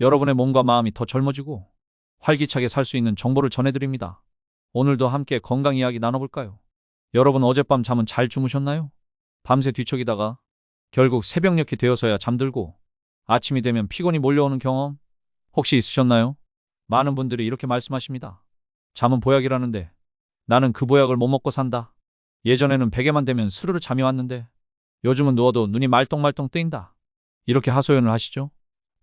여러분의 몸과 마음이 더 젊어지고 활기차게 살 수 있는 정보를 전해드립니다. 오늘도 함께 건강 이야기 나눠볼까요? 여러분 어젯밤 잠은 잘 주무셨나요? 밤새 뒤척이다가 결국 새벽녘이 되어서야 잠들고 아침이 되면 피곤이 몰려오는 경험 혹시 있으셨나요? 많은 분들이 이렇게 말씀하십니다. 잠은 보약이라는데 나는 그 보약을 못 먹고 산다. 예전에는 베개만 되면 스르르 잠이 왔는데 요즘은 누워도 눈이 말똥말똥 뜨인다. 이렇게 하소연을 하시죠?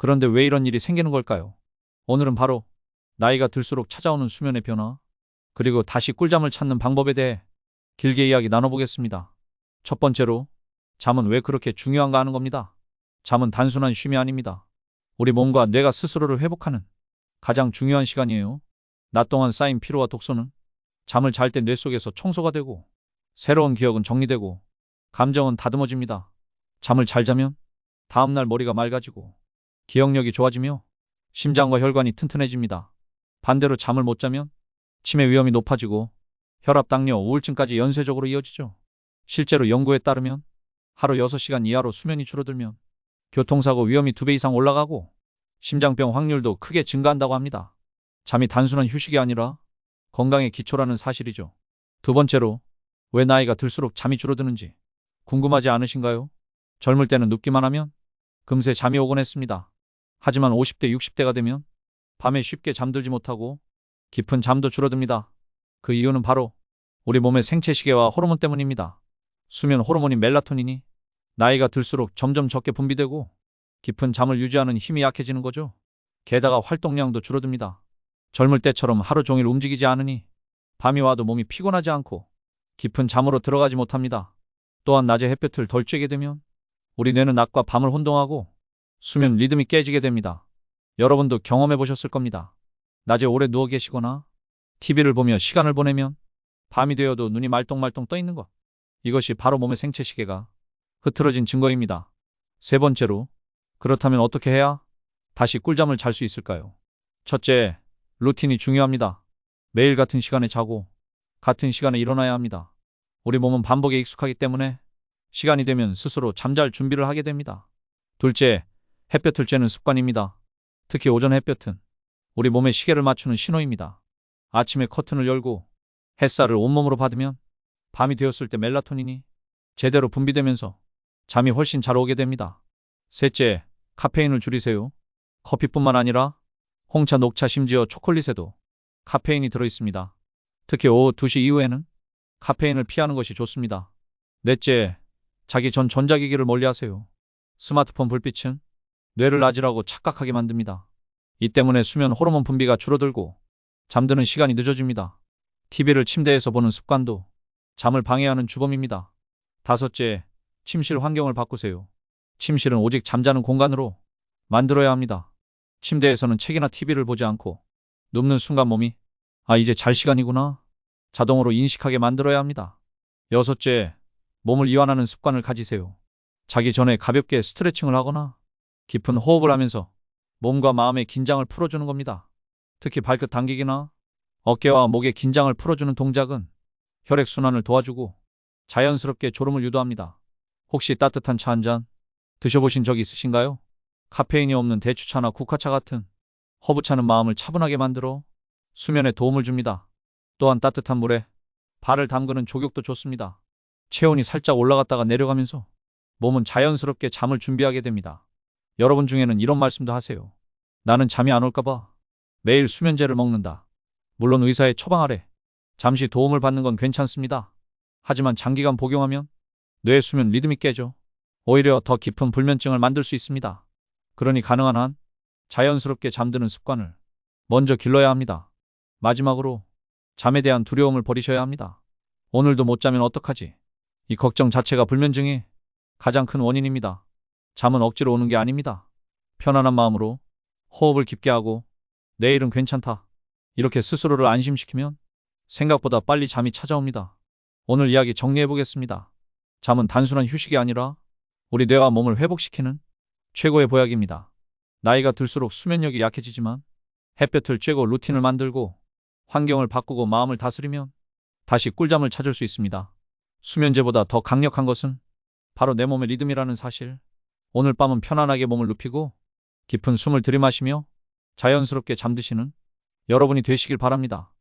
그런데 왜 이런 일이 생기는 걸까요? 오늘은 바로 나이가 들수록 찾아오는 수면의 변화, 그리고 다시 꿀잠을 찾는 방법에 대해 길게 이야기 나눠보겠습니다. 첫 번째로, 잠은 왜 그렇게 중요한가 하는 겁니다. 잠은 단순한 쉼이 아닙니다. 우리 몸과 뇌가 스스로를 회복하는 가장 중요한 시간이에요. 낮 동안 쌓인 피로와 독소는 잠을 잘 때 뇌 속에서 청소가 되고 새로운 기억은 정리되고 감정은 다듬어집니다. 잠을 잘 자면 다음날 머리가 맑아지고 기억력이 좋아지며 심장과 혈관이 튼튼해집니다. 반대로 잠을 못 자면 치매 위험이 높아지고 혈압, 당뇨, 우울증까지 연쇄적으로 이어지죠. 실제로 연구에 따르면 하루 6시간 이하로 수면이 줄어들면 교통사고 위험이 2배 이상 올라가고 심장병 확률도 크게 증가한다고 합니다. 잠이 단순한 휴식이 아니라 건강의 기초라는 사실이죠. 두 번째로 왜 나이가 들수록 잠이 줄어드는지 궁금하지 않으신가요? 젊을 때는 눕기만 하면 금세 잠이 오곤 했습니다. 하지만 50대, 60대가 되면 밤에 쉽게 잠들지 못하고 깊은 잠도 줄어듭니다. 그 이유는 바로 우리 몸의 생체 시계와 호르몬 때문입니다. 수면 호르몬인 멜라토닌이 나이가 들수록 점점 적게 분비되고 깊은 잠을 유지하는 힘이 약해지는 거죠. 게다가 활동량도 줄어듭니다. 젊을 때처럼 하루 종일 움직이지 않으니 밤이 와도 몸이 피곤하지 않고 깊은 잠으로 들어가지 못합니다. 또한 낮에 햇볕을 덜 쬐게 되면 우리 뇌는 낮과 밤을 혼동하고 수면 리듬이 깨지게 됩니다. 여러분도 경험해 보셨을 겁니다. 낮에 오래 누워 계시거나 TV를 보며 시간을 보내면 밤이 되어도 눈이 말똥말똥 떠 있는 것. 이것이 바로 몸의 생체 시계가 흐트러진 증거입니다. 세 번째로, 그렇다면 어떻게 해야 다시 꿀잠을 잘 수 있을까요? 첫째, 루틴이 중요합니다. 매일 같은 시간에 자고 같은 시간에 일어나야 합니다. 우리 몸은 반복에 익숙하기 때문에 시간이 되면 스스로 잠잘 준비를 하게 됩니다. 둘째, 햇볕을 쬐는 습관입니다. 특히 오전 햇볕은 우리 몸의 시계를 맞추는 신호입니다. 아침에 커튼을 열고 햇살을 온몸으로 받으면 밤이 되었을 때 멜라토닌이 제대로 분비되면서 잠이 훨씬 잘 오게 됩니다. 셋째, 카페인을 줄이세요. 커피뿐만 아니라 홍차, 녹차, 심지어 초콜릿에도 카페인이 들어 있습니다. 특히 오후 2시 이후에는 카페인을 피하는 것이 좋습니다. 넷째, 자기 전 전자기기를 멀리 하세요. 스마트폰 불빛은 뇌를 낮으라고 착각하게 만듭니다. 이 때문에 수면 호르몬 분비가 줄어들고 잠드는 시간이 늦어집니다. TV를 침대에서 보는 습관도 잠을 방해하는 주범입니다. 다섯째, 침실 환경을 바꾸세요. 침실은 오직 잠자는 공간으로 만들어야 합니다. 침대에서는 책이나 TV를 보지 않고 눕는 순간 몸이 아, 이제 잘 시간이구나. 자동으로 인식하게 만들어야 합니다. 여섯째, 몸을 이완하는 습관을 가지세요. 자기 전에 가볍게 스트레칭을 하거나 깊은 호흡을 하면서 몸과 마음의 긴장을 풀어주는 겁니다. 특히 발끝 당기기나 어깨와 목의 긴장을 풀어주는 동작은 혈액순환을 도와주고 자연스럽게 졸음을 유도합니다. 혹시 따뜻한 차 한 잔 드셔보신 적 있으신가요? 카페인이 없는 대추차나 국화차 같은 허브차는 마음을 차분하게 만들어 수면에 도움을 줍니다. 또한 따뜻한 물에 발을 담그는 족욕도 좋습니다. 체온이 살짝 올라갔다가 내려가면서 몸은 자연스럽게 잠을 준비하게 됩니다. 여러분 중에는 이런 말씀도 하세요. 나는 잠이 안 올까봐 매일 수면제를 먹는다. 물론 의사의 처방 아래 잠시 도움을 받는 건 괜찮습니다. 하지만 장기간 복용하면 뇌 수면 리듬이 깨져 오히려 더 깊은 불면증을 만들 수 있습니다. 그러니 가능한 한 자연스럽게 잠드는 습관을 먼저 길러야 합니다. 마지막으로 잠에 대한 두려움을 버리셔야 합니다. 오늘도 못 자면 어떡하지? 이 걱정 자체가 불면증의 가장 큰 원인입니다. 잠은 억지로 오는 게 아닙니다. 편안한 마음으로 호흡을 깊게 하고 내일은 괜찮다. 이렇게 스스로를 안심시키면 생각보다 빨리 잠이 찾아옵니다. 오늘 이야기 정리해 보겠습니다. 잠은 단순한 휴식이 아니라 우리 뇌와 몸을 회복시키는 최고의 보약입니다. 나이가 들수록 수면력이 약해지지만 햇볕을 쬐고 루틴을 만들고 환경을 바꾸고 마음을 다스리면 다시 꿀잠을 찾을 수 있습니다. 수면제보다 더 강력한 것은 바로 내 몸의 리듬이라는 사실. 오늘 밤은 편안하게 몸을 눕히고 깊은 숨을 들이마시며 자연스럽게 잠드시는 여러분이 되시길 바랍니다.